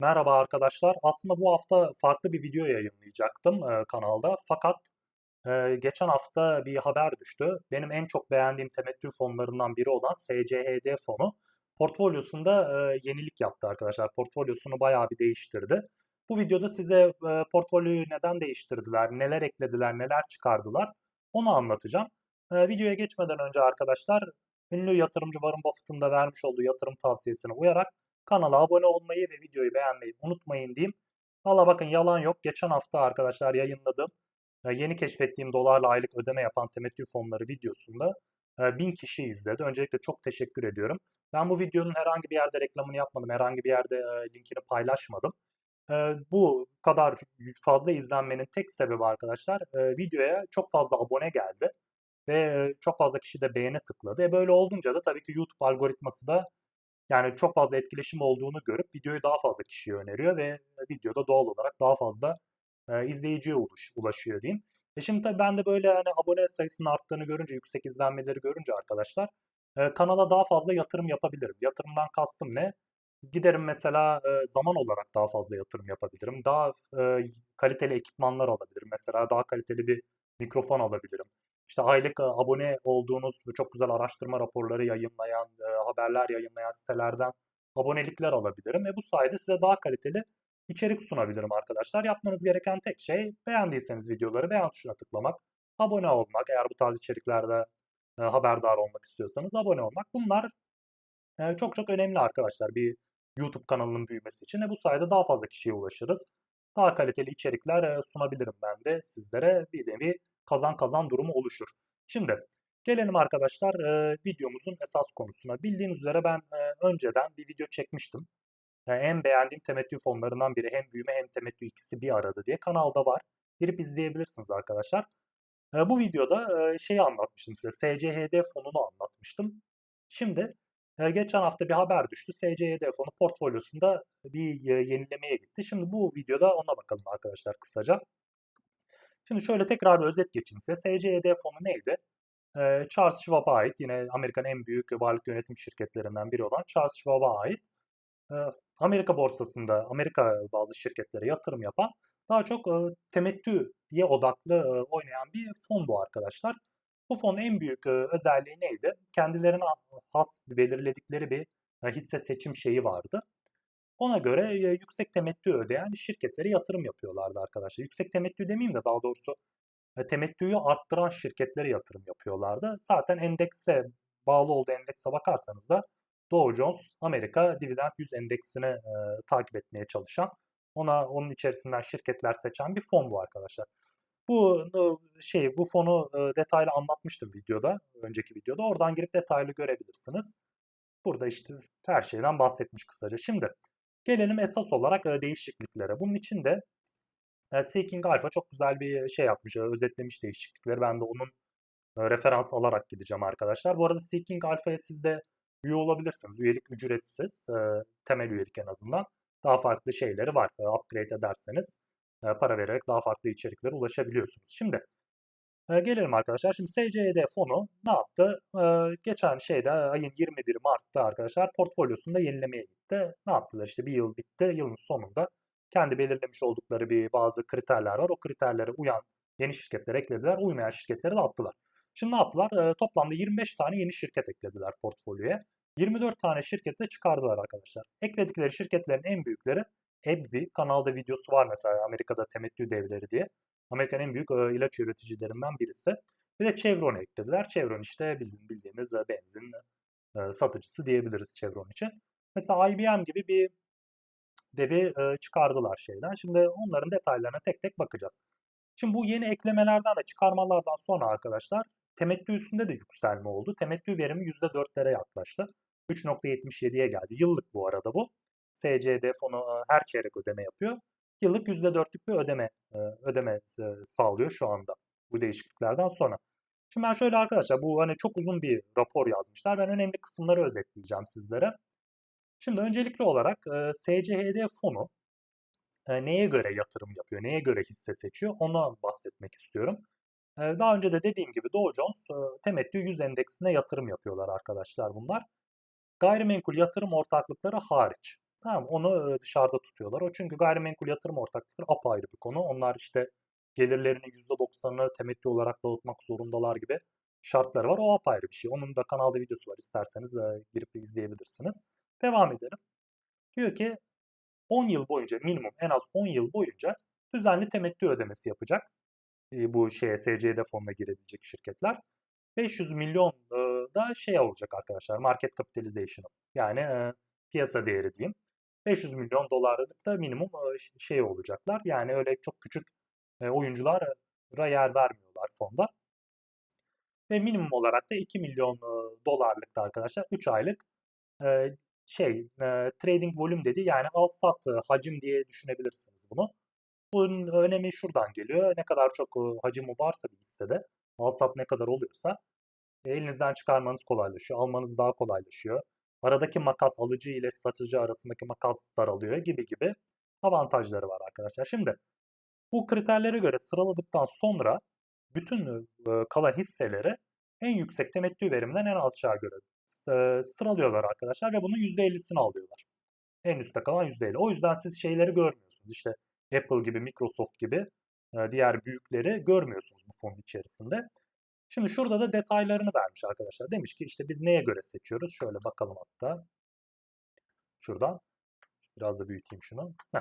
Merhaba arkadaşlar. Aslında bu hafta farklı bir video yayınlayacaktım e, kanalda. Fakat e, geçen hafta bir haber düştü. Benim en çok beğendiğim temettü fonlarından biri olan SCHD fonu portfolyosunda e, yenilik yaptı arkadaşlar. Portfolyosunu bayağı bir değiştirdi. Bu videoda size e, portfolyoyu neden değiştirdiler, neler eklediler, neler çıkardılar onu anlatacağım. E, videoya geçmeden önce arkadaşlar ünlü yatırımcı Warren Buffett'ın da vermiş olduğu yatırım tavsiyesine uyarak Kanala abone olmayı ve videoyu beğenmeyi unutmayın diyeyim. Valla bakın yalan yok. Geçen hafta arkadaşlar yayınladığım e, yeni keşfettiğim dolarla aylık ödeme yapan temettü fonları videosunda e, bin kişi izledi. Öncelikle çok teşekkür ediyorum. Ben bu videonun herhangi bir yerde reklamını yapmadım. Herhangi bir yerde e, linkini paylaşmadım. Bu kadar fazla izlenmenin tek sebebi arkadaşlar videoya çok fazla abone geldi. Ve çok fazla kişi de beğene tıkladı. E böyle olunca da tabii ki YouTube algoritması da yani çok fazla etkileşim olduğunu görüp videoyu daha fazla kişiye öneriyor ve videoda doğal olarak daha fazla e, izleyiciye ulaş, ulaşıyor diyeyim. E şimdi tabii ben de böyle hani abone sayısının arttığını görünce, yüksek izlenmeleri görünce arkadaşlar e, kanala daha fazla yatırım yapabilirim. Yatırımdan kastım ne? Giderim mesela e, zaman olarak daha fazla yatırım yapabilirim. Daha e, kaliteli ekipmanlar alabilirim. Mesela daha kaliteli bir mikrofon alabilirim. İşte aylık abone olduğunuz çok güzel araştırma raporları yayınlayan, haberler yayınlayan sitelerden abonelikler alabilirim ve bu sayede size daha kaliteli içerik sunabilirim arkadaşlar. Yapmanız gereken tek şey beğendiyseniz videoları beğen tuşuna tıklamak, abone olmak, eğer bu tarz içeriklerde haberdar olmak istiyorsanız abone olmak. Bunlar çok çok önemli arkadaşlar bir YouTube kanalının büyümesi için ve bu sayede daha fazla kişiye ulaşırız. Daha kaliteli içerikler sunabilirim ben de sizlere bir nevi kazan kazan durumu oluşur. Şimdi gelelim arkadaşlar videomuzun esas konusuna. Bildiğiniz üzere ben önceden bir video çekmiştim. En beğendiğim temettü fonlarından biri hem büyüme hem temettü ikisi bir arada diye kanalda var. Girip izleyebilirsiniz arkadaşlar. Bu videoda şeyi anlatmıştım size. SCHD fonunu anlatmıştım. Şimdi geçen hafta bir haber düştü. SCHD fonu portfolyosunda bir e, yenilemeye gitti. Şimdi bu videoda ona bakalım arkadaşlar kısaca. Şimdi şöyle tekrar bir özet geçeyim size. SCED fonu neydi? Ee, Charles Schwab'a ait, yine Amerika'nın en büyük varlık yönetim şirketlerinden biri olan Charles Schwab'a ait. Ee, Amerika borsasında Amerika bazı şirketlere yatırım yapan daha çok e, temettüye odaklı e, oynayan bir fon bu arkadaşlar. Bu fonun en büyük özelliği neydi? Kendilerine has belirledikleri bir hisse seçim şeyi vardı. Ona göre yüksek temettü ödeyen şirketlere yatırım yapıyorlardı arkadaşlar. Yüksek temettü demeyeyim de daha doğrusu temettüyü arttıran şirketlere yatırım yapıyorlardı. Zaten endekse bağlı olduğu endekse bakarsanız da Dow Jones Amerika Dividend 100 endeksini e, takip etmeye çalışan, ona onun içerisinden şirketler seçen bir fon bu arkadaşlar. Bu şey bu fonu detaylı anlatmıştım videoda, önceki videoda. Oradan girip detaylı görebilirsiniz. Burada işte her şeyden bahsetmiş kısaca. Şimdi Gelelim esas olarak değişikliklere. Bunun için de Seeking Alpha çok güzel bir şey yapmış, özetlemiş değişiklikleri. Ben de onun referans alarak gideceğim arkadaşlar. Bu arada Seeking Alpha'ya siz de üye olabilirsiniz. Üyelik ücretsiz, temel üyelik en azından. Daha farklı şeyleri var. Upgrade ederseniz para vererek daha farklı içeriklere ulaşabiliyorsunuz. Şimdi e, gelelim arkadaşlar. Şimdi SCD fonu ne yaptı? E, geçen şeyde ayın 21 Mart'ta arkadaşlar portfolyosunda yenilemeye gitti. Ne yaptılar? İşte bir yıl bitti. Yılın sonunda kendi belirlemiş oldukları bir bazı kriterler var. O kriterlere uyan yeni şirketler eklediler. Uymayan şirketleri de attılar. Şimdi ne yaptılar? E, toplamda 25 tane yeni şirket eklediler portfolyoya. 24 tane şirketi çıkardılar arkadaşlar. Ekledikleri şirketlerin en büyükleri AbbVie. Kanalda videosu var mesela Amerika'da temettü devleri diye. Amerika'nın en büyük ilaç üreticilerinden birisi. Bir de Chevron eklediler. Chevron işte bildiğimiz e, benzin satıcısı diyebiliriz Chevron için. Mesela IBM gibi bir devi çıkardılar şeyden. Şimdi onların detaylarına tek tek bakacağız. Şimdi bu yeni eklemelerden ve çıkarmalardan sonra arkadaşlar temettü üstünde de yükselme oldu. Temettü verimi %4'lere yaklaştı. 3.77'ye geldi. Yıllık bu arada bu. SCD fonu her çeyrek ödeme yapıyor yıllık %4'lük bir ödeme ödeme sağlıyor şu anda bu değişikliklerden sonra. Şimdi ben şöyle arkadaşlar bu hani çok uzun bir rapor yazmışlar. Ben önemli kısımları özetleyeceğim sizlere. Şimdi öncelikli olarak SCHD fonu neye göre yatırım yapıyor, neye göre hisse seçiyor onu bahsetmek istiyorum. Daha önce de dediğim gibi Dow Jones temettü 100 endeksine yatırım yapıyorlar arkadaşlar bunlar. Gayrimenkul yatırım ortaklıkları hariç. Tamam onu dışarıda tutuyorlar. O çünkü gayrimenkul yatırım ortaklıkları apayrı bir konu. Onlar işte gelirlerinin %90'ını temettü olarak dağıtmak zorundalar gibi şartları var. O apayrı bir şey. Onun da kanalda videosu var. İsterseniz girip izleyebilirsiniz. Devam edelim. Diyor ki 10 yıl boyunca minimum en az 10 yıl boyunca düzenli temettü ödemesi yapacak. Bu şeye SCD fonuna girebilecek şirketler. 500 milyon da şey olacak arkadaşlar market capitalization'ı. Yani piyasa değeri diyeyim. 500 milyon dolarlık da minimum şey olacaklar. Yani öyle çok küçük oyunculara yer vermiyorlar fonda. Ve minimum olarak da 2 milyon dolarlık da arkadaşlar 3 aylık şey trading volume dedi yani al sat hacim diye düşünebilirsiniz bunu. Bunun önemi şuradan geliyor. Ne kadar çok hacimi varsa bir hissede al sat ne kadar oluyorsa elinizden çıkarmanız kolaylaşıyor. Almanız daha kolaylaşıyor. Aradaki makas alıcı ile satıcı arasındaki makas daralıyor gibi gibi avantajları var arkadaşlar. Şimdi bu kriterlere göre sıraladıktan sonra bütün kalan hisseleri en yüksek temettü veriminden en alçağa göre sıralıyorlar arkadaşlar ve bunun %50'sini alıyorlar. En üstte kalan %50. O yüzden siz şeyleri görmüyorsunuz. İşte Apple gibi, Microsoft gibi diğer büyükleri görmüyorsunuz bu fon içerisinde. Şimdi şurada da detaylarını vermiş arkadaşlar. Demiş ki işte biz neye göre seçiyoruz? Şöyle bakalım hatta. Şuradan. Biraz da büyüteyim şunu. Heh.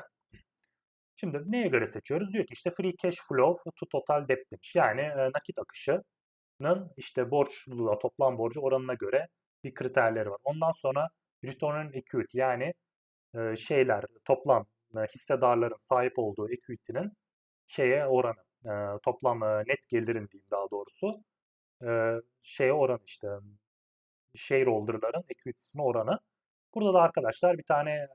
Şimdi neye göre seçiyoruz? Diyor ki işte free cash flow to total debt demiş. Yani e, nakit akışının işte borçluluğa toplam borcu oranına göre bir kriterleri var. Ondan sonra return on equity yani e, şeyler toplam e, hissedarların sahip olduğu equity'nin şeye oranı e, toplam e, net gelirin diyeyim daha doğrusu e, şeye oranı işte shareholder'ların equity'sine oranı. Burada da arkadaşlar bir tane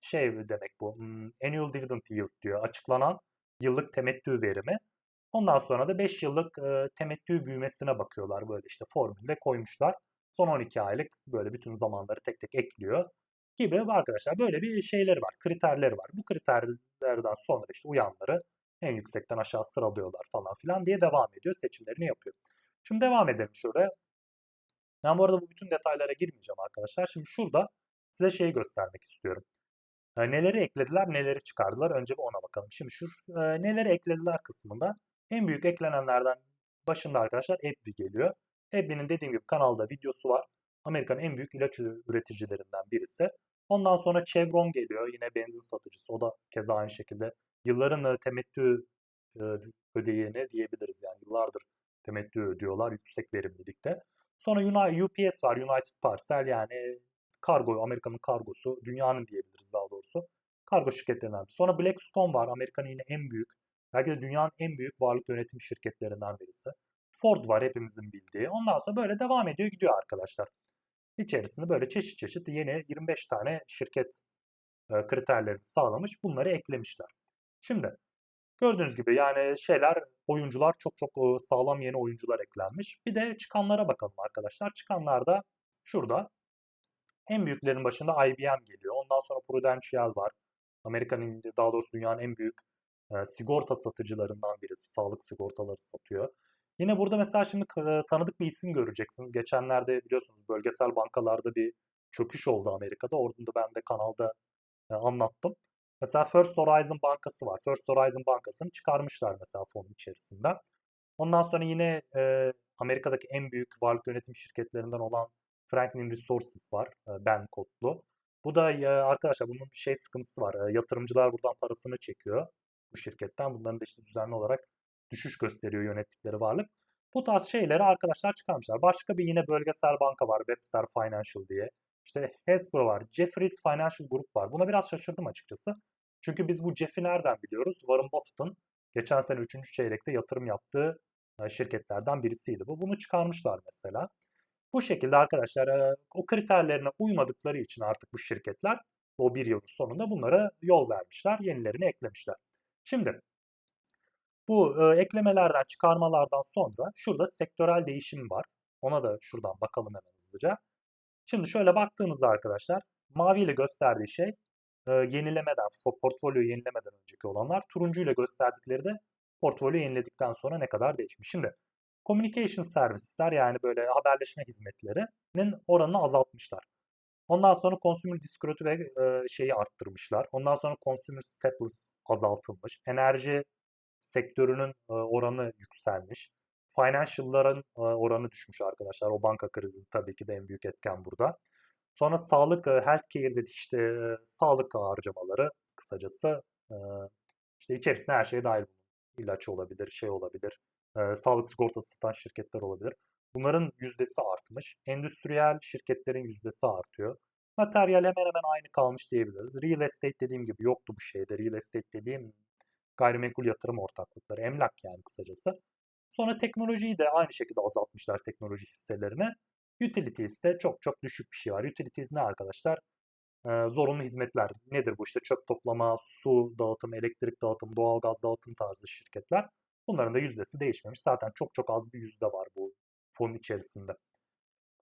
şey demek bu. Annual dividend yield diyor. Açıklanan yıllık temettü verimi. Ondan sonra da 5 yıllık e, temettü büyümesine bakıyorlar böyle işte formülde koymuşlar. Son 12 aylık böyle bütün zamanları tek tek ekliyor gibi arkadaşlar böyle bir şeyleri var, kriterleri var. Bu kriterlerden sonra işte uyanları en yüksekten aşağı sıralıyorlar falan filan diye devam ediyor, seçimlerini yapıyor. Şimdi devam edelim şuraya. Ben bu arada bu bütün detaylara girmeyeceğim arkadaşlar. Şimdi şurada size şeyi göstermek istiyorum. E, neleri eklediler, neleri çıkardılar? Önce bir ona bakalım. Şimdi şu e, neleri eklediler kısmında en büyük eklenenlerden başında arkadaşlar AbbVie geliyor. AbbVie'nin dediğim gibi kanalda videosu var. Amerika'nın en büyük ilaç üreticilerinden birisi. Ondan sonra Chevron geliyor. Yine benzin satıcısı. O da keza aynı şekilde yılların temettü ödeyeni diyebiliriz. Yani yıllardır temettü ödüyorlar yüksek verimlilikte. Sonra UPS var. United Parcel yani kargo, Amerika'nın kargosu, dünyanın diyebiliriz daha doğrusu. Kargo şirketlerinden. Sonra Blackstone var. Amerika'nın yine en büyük, belki de dünyanın en büyük varlık yönetim şirketlerinden birisi. Ford var hepimizin bildiği. Ondan sonra böyle devam ediyor gidiyor arkadaşlar. İçerisinde böyle çeşit çeşit yeni 25 tane şirket e, kriterlerini sağlamış. Bunları eklemişler. Şimdi gördüğünüz gibi yani şeyler oyuncular çok çok sağlam yeni oyuncular eklenmiş. Bir de çıkanlara bakalım arkadaşlar. Çıkanlar da şurada en büyüklerin başında IBM geliyor. Ondan sonra Prudential var. Amerika'nın daha doğrusu dünyanın en büyük e, sigorta satıcılarından birisi. Sağlık sigortaları satıyor. Yine burada mesela şimdi tanıdık bir isim göreceksiniz. Geçenlerde biliyorsunuz bölgesel bankalarda bir çöküş oldu Amerika'da. Orada da ben de kanalda e, anlattım. Mesela First Horizon Bankası var. First Horizon Bankası'nı çıkarmışlar mesela fonun içerisinde. Ondan sonra yine e, Amerika'daki en büyük varlık yönetim şirketlerinden olan Franklin Resources var. E, ben kodlu. Bu da e, arkadaşlar bunun bir şey sıkıntısı var. E, yatırımcılar buradan parasını çekiyor bu şirketten. Bunların da işte düzenli olarak düşüş gösteriyor yönettikleri varlık. Bu tarz şeyleri arkadaşlar çıkarmışlar. Başka bir yine bölgesel banka var Webster Financial diye. İşte Hasbro var. Jefferies Financial Group var. Buna biraz şaşırdım açıkçası. Çünkü biz bu Jeff'i nereden biliyoruz? Warren Buffett'ın geçen sene 3. çeyrekte yatırım yaptığı şirketlerden birisiydi. Bu bunu çıkarmışlar mesela. Bu şekilde arkadaşlar o kriterlerine uymadıkları için artık bu şirketler o bir yılın sonunda bunlara yol vermişler, yenilerini eklemişler. Şimdi bu e, eklemelerden, çıkarmalardan sonra şurada sektörel değişim var. Ona da şuradan bakalım hemen hızlıca. Şimdi şöyle baktığınızda arkadaşlar mavi ile gösterdiği şey e, yenilemeden, portfolyoyu yenilemeden önceki olanlar. Turuncu ile gösterdikleri de portfolyo yeniledikten sonra ne kadar değişmiş. Şimdi communication servisler yani böyle haberleşme hizmetlerinin oranını azaltmışlar. Ondan sonra consumer discrete'ü ve e, şeyi arttırmışlar. Ondan sonra consumer staples azaltılmış. Enerji sektörünün e, oranı yükselmiş. Financial'ların e, oranı düşmüş arkadaşlar. O banka krizi tabii ki de en büyük etken burada. Sonra sağlık, healthcare dedi işte sağlık harcamaları kısacası işte içerisine her şey dahil. İlaç olabilir, şey olabilir, sağlık sigortası satan şirketler olabilir. Bunların yüzdesi artmış. Endüstriyel şirketlerin yüzdesi artıyor. Materyal hemen hemen aynı kalmış diyebiliriz. Real estate dediğim gibi yoktu bu şeyde. Real estate dediğim gayrimenkul yatırım ortaklıkları, emlak yani kısacası. Sonra teknolojiyi de aynı şekilde azaltmışlar teknoloji hisselerini. Utilities de çok çok düşük bir şey var. Utilities ne arkadaşlar? Ee, zorunlu hizmetler. Nedir bu işte çöp toplama, su dağıtım, elektrik dağıtım, doğalgaz dağıtım tarzı şirketler. Bunların da yüzdesi değişmemiş. Zaten çok çok az bir yüzde var bu fonun içerisinde.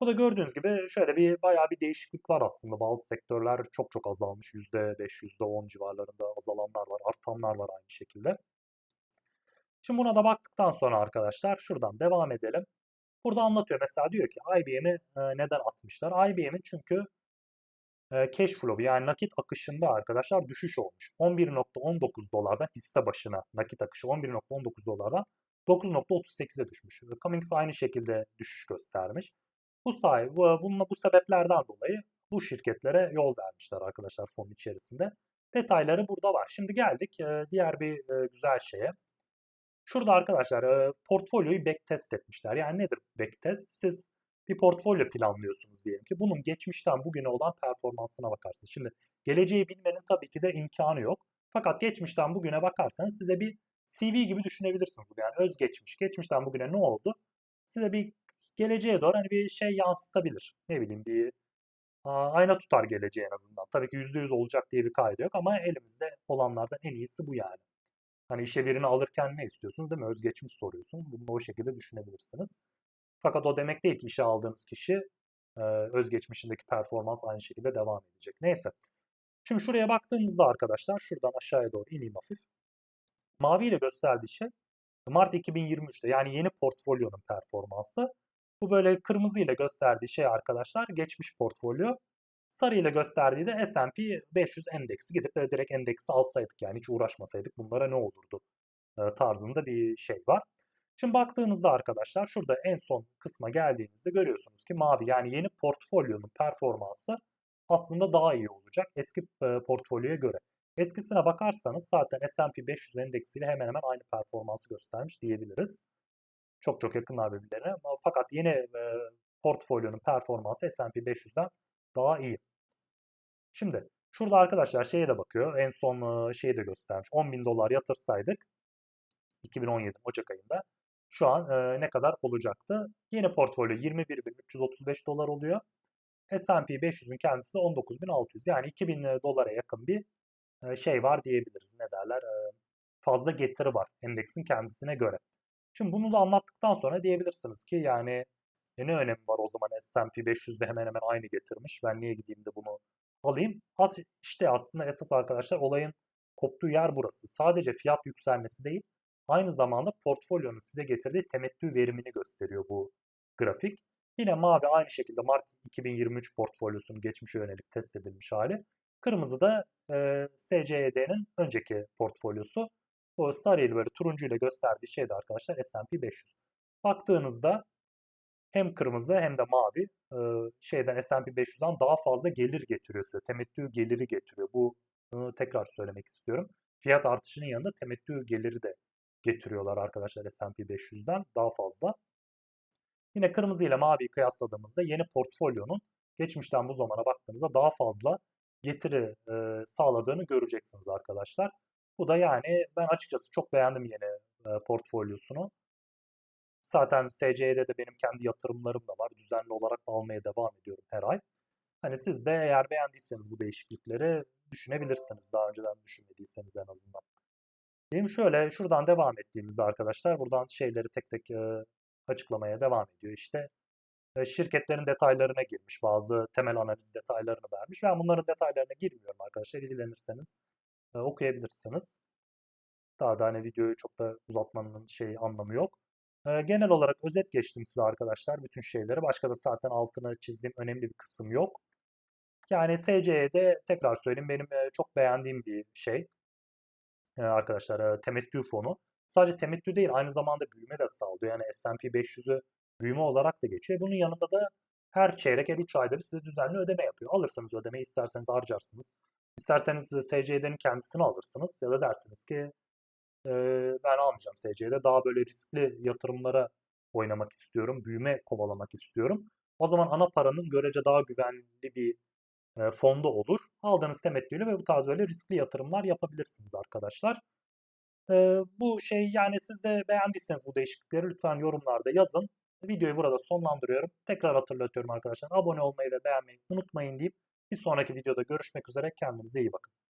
Bu da gördüğünüz gibi şöyle bir bayağı bir değişiklik var aslında. Bazı sektörler çok çok azalmış. %5, %10 civarlarında azalanlar var, artanlar var aynı şekilde. Şimdi buna da baktıktan sonra arkadaşlar şuradan devam edelim. Burada anlatıyor mesela diyor ki IBM'i neden atmışlar? IBM'in çünkü cash flow yani nakit akışında arkadaşlar düşüş olmuş. 11.19 dolardan hisse başına nakit akışı 11.19 dolardan 9.38'e düşmüş. Cummings aynı şekilde düşüş göstermiş. Bu sayı, bu, bununla bu sebeplerden dolayı bu şirketlere yol vermişler arkadaşlar fonun içerisinde. Detayları burada var. Şimdi geldik diğer bir güzel şeye. Şurada arkadaşlar portfolyoyu backtest etmişler. Yani nedir backtest? Siz bir portfolyo planlıyorsunuz diyelim ki. Bunun geçmişten bugüne olan performansına bakarsınız. Şimdi geleceği bilmenin tabii ki de imkanı yok. Fakat geçmişten bugüne bakarsanız size bir CV gibi düşünebilirsiniz. Yani özgeçmiş, geçmişten bugüne ne oldu? Size bir geleceğe doğru hani bir şey yansıtabilir. Ne bileyim bir ayna tutar geleceğe en azından. Tabii ki %100 olacak diye bir kaydı yok ama elimizde olanlardan en iyisi bu yani. Hani işe birini alırken ne istiyorsunuz değil mi? Özgeçmiş soruyorsunuz. Bunu o şekilde düşünebilirsiniz. Fakat o demek değil ki işe aldığınız kişi özgeçmişindeki performans aynı şekilde devam edecek. Neyse. Şimdi şuraya baktığımızda arkadaşlar şuradan aşağıya doğru ineyim hafif. Mavi ile gösterdiği şey Mart 2023'te yani yeni portfolyonun performansı. Bu böyle kırmızı ile gösterdiği şey arkadaşlar geçmiş portfolyo. Sarı ile gösterdiği de S&P 500 endeksi gidip de direkt endeksi alsaydık yani hiç uğraşmasaydık bunlara ne olurdu tarzında bir şey var. Şimdi baktığınızda arkadaşlar şurada en son kısma geldiğinizde görüyorsunuz ki mavi yani yeni portfolyonun performansı aslında daha iyi olacak eski portfolyoya göre. Eskisine bakarsanız zaten S&P 500 endeksiyle hemen hemen aynı performansı göstermiş diyebiliriz. Çok çok yakınlar birbirlerine. Fakat yeni e, portfolyonun performansı S&P 500'den daha iyi. Şimdi şurada arkadaşlar şeye de bakıyor. En son şeyi de göstermiş. 10 bin dolar yatırsaydık 2017 Ocak ayında şu an e, ne kadar olacaktı? Yeni portfolyo 21.335 dolar oluyor. S&P 500'ün kendisi de 19.600 yani 2000 dolara yakın bir e, şey var diyebiliriz. Ne derler? E, fazla getiri var endeksin kendisine göre. Şimdi bunu da anlattıktan sonra diyebilirsiniz ki yani e ne önemi var o zaman S&P 500'de hemen hemen aynı getirmiş. Ben niye gideyim de bunu alayım? As işte aslında esas arkadaşlar olayın koptuğu yer burası. Sadece fiyat yükselmesi değil, aynı zamanda portfolyonun size getirdiği temettü verimini gösteriyor bu grafik. Yine mavi aynı şekilde Mart 2023 portfolyosunun geçmişe yönelik test edilmiş hali. Kırmızı da e, SCED'nin önceki portfolyosu. Bu sarı ile böyle turuncu ile gösterdiği şey de arkadaşlar S&P 500. Baktığınızda hem kırmızı hem de mavi e, şeyden S&P 500'den daha fazla gelir getiriyor size. Temettü geliri getiriyor. Bu bunu tekrar söylemek istiyorum. Fiyat artışının yanında temettü geliri de getiriyorlar arkadaşlar S&P 500'den daha fazla. Yine kırmızı ile maviyi kıyasladığımızda yeni portfolyonun geçmişten bu zamana baktığınızda daha fazla getiri e, sağladığını göreceksiniz arkadaşlar. Bu da yani ben açıkçası çok beğendim yeni e, portfolyosunu. Zaten SC'de de benim kendi yatırımlarım da var. Düzenli olarak almaya devam ediyorum her ay. Hani siz de eğer beğendiyseniz bu değişiklikleri düşünebilirsiniz. Daha önceden düşünmediyseniz en azından. Benim şöyle şuradan devam ettiğimizde arkadaşlar buradan şeyleri tek tek açıklamaya devam ediyor. İşte şirketlerin detaylarına girmiş. Bazı temel analiz detaylarını vermiş. Ben bunların detaylarına girmiyorum arkadaşlar. İlgilenirseniz okuyabilirsiniz. Daha da hani videoyu çok da uzatmanın şey anlamı yok. E, genel olarak özet geçtim size arkadaşlar bütün şeyleri. Başka da zaten altını çizdiğim önemli bir kısım yok. Yani SC'de tekrar söyleyeyim benim e, çok beğendiğim bir şey e, arkadaşlar e, temettü fonu. Sadece temettü değil aynı zamanda büyüme de sağlıyor. Yani S&P 500'ü büyüme olarak da geçiyor. Bunun yanında da her çeyrek her 3 ayda bir size düzenli ödeme yapıyor. Alırsınız ödemeyi isterseniz harcarsınız. İsterseniz SC'denin kendisini alırsınız ya da dersiniz ki e, ben almayacağım SC'de daha böyle riskli yatırımlara oynamak istiyorum. Büyüme kovalamak istiyorum. O zaman ana paranız görece daha güvenli bir e, fonda olur. Aldığınız temettüyle ve bu tarz böyle riskli yatırımlar yapabilirsiniz arkadaşlar. E, bu şey yani siz de beğendiyseniz bu değişiklikleri lütfen yorumlarda yazın. Videoyu burada sonlandırıyorum. Tekrar hatırlatıyorum arkadaşlar. Abone olmayı ve beğenmeyi unutmayın deyip bir sonraki videoda görüşmek üzere. Kendinize iyi bakın.